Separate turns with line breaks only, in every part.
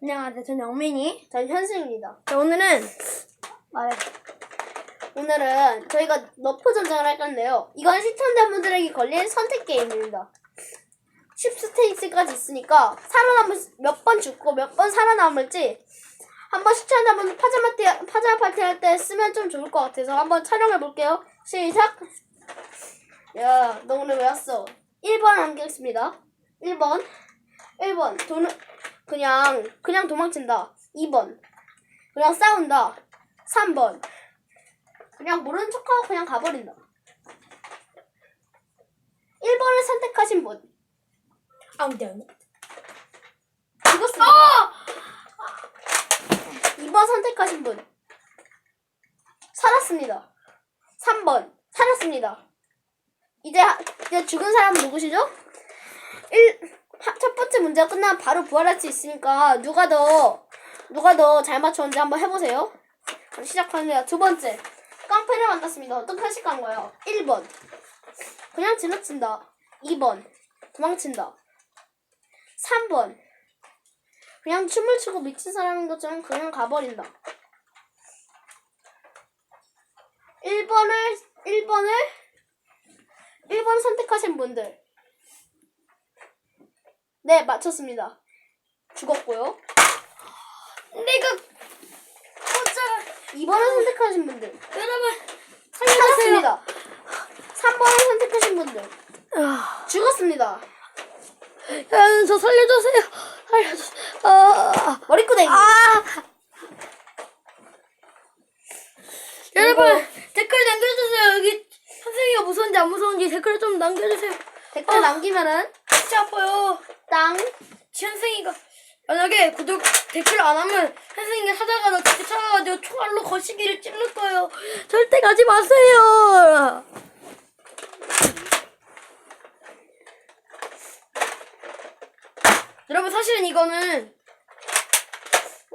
안녕하세요. 저는 영민이.
전 현승입니다.
자, 오늘은
말해. 오늘은 저희가 너프 전쟁을 할 건데요. 이건 시청자분들에게 걸린 선택 게임입니다. 10스테이지까지 있으니까 살아남을 몇 번 죽고 몇 번 살아남을지 한번 시청자분 파자마 때, 파자마 파티 할 때 쓰면 좀 좋을 것 같아서 한번 촬영해 볼게요. 시작! 야, 너 오늘 왜 왔어? 1번 남기겠습니다. 1번. 1번. 돈, 그냥, 그냥 도망친다. 2번. 그냥 싸운다. 3번. 그냥 모르는 척하고 그냥 가버린다. 1번을 선택하신 분.
아무데 안
죽었습니다. 2번 선택하신 분. 살았습니다. 3번. 살았습니다. 이제, 하- 이제 죽은 사람은 누구시죠? 1, 첫 번째 문제가 끝나면 바로 부활할 수 있으니까 누가 더, 누가 더 잘 맞췄는지 한번 해보세요. 그럼 시작하는데요. 두 번째. 깡패를 만났습니다. 어떻게 하실 건가요? 1번. 그냥 지나친다. 2번. 도망친다. 3번. 그냥 춤을 추고 미친 사람인 것처럼 그냥 가버린다. 1번을, 1번을, 1번 선택하신 분들. 네, 맞췄습니다. 죽었고요.
내가 꽂아
2번을 선택하신 분들.
여러분
살았습니다. 3번을 선택하신 분들.
아,
죽었습니다.
야, 저 살려주세요. 살려주세요. 아,
머리끄댕이.
아. 여러분 댓글 남겨주세요. 여기 선생이가 무서운지 안 무서운지 댓글 좀 남겨주세요.
댓글
어.
남기면은
진짜 아파요.
땅.
현승이가 만약에 구독 댓글 안 하면 현승이가 사다가 집에 찾아가지고 총알로 거시기를 찔러 거예요. 절대 가지 마세요. 여러분 사실은 이거는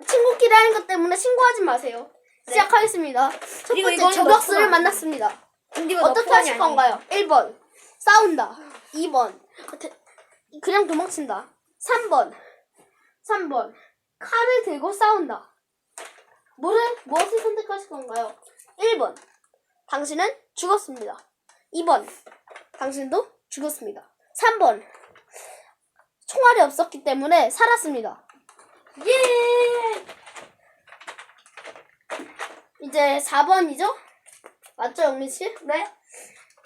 친구끼리 하는 것 때문에 신고하지 마세요. 시작하겠습니다. 첫
네. 그리고
번째
이거는
저격수를 만났습니다.
근데 이거
어떻게 하실. 건가요? 1번 싸운다. 2번 그냥 도망친다. 3번 3번 칼을 들고 싸운다. 뭐를 무엇을 선택하실 건가요? 1번 당신은 죽었습니다. 2번 당신도 죽었습니다. 3번 총알이 없었기 때문에 살았습니다.
예.
이제 4번이죠? 맞죠, 영민 씨? 네.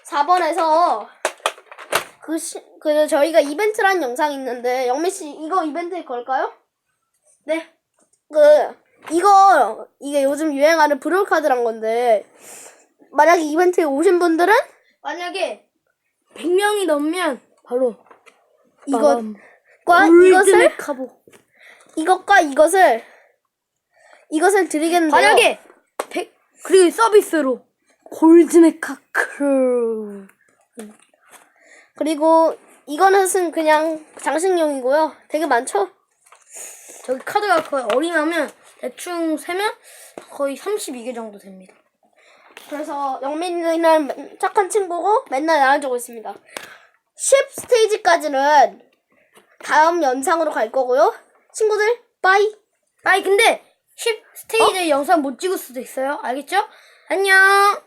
4번에서 그, 시, 그 저희가 이벤트라는 영상이 있는데 영민 씨 이거 이벤트에 걸까요? 네. 그 이거 이게 요즘 유행하는 브롤 카드란 건데 만약에 이벤트에 오신 분들은
만약에 100명이 넘으면 바로
이것과 이것을
카보.
이것과 이것을 이것을 드리겠는데요.
만약에 100 그리고 서비스로 골드네 카크.
그리고 이거는 그냥 장식용이고요. 되게 많죠?
저기 카드가 거의 어린하면 대충 세면 거의 32개 정도 됩니다.
그래서 영민이는 맨- 착한 친구고 맨날 나눠주고 있습니다. 10 스테이지까지는 다음 영상으로 갈 거고요. 친구들, 빠이!
아니 근데 10 스테이지 영상 못 찍을 수도 있어요. 알겠죠? 안녕.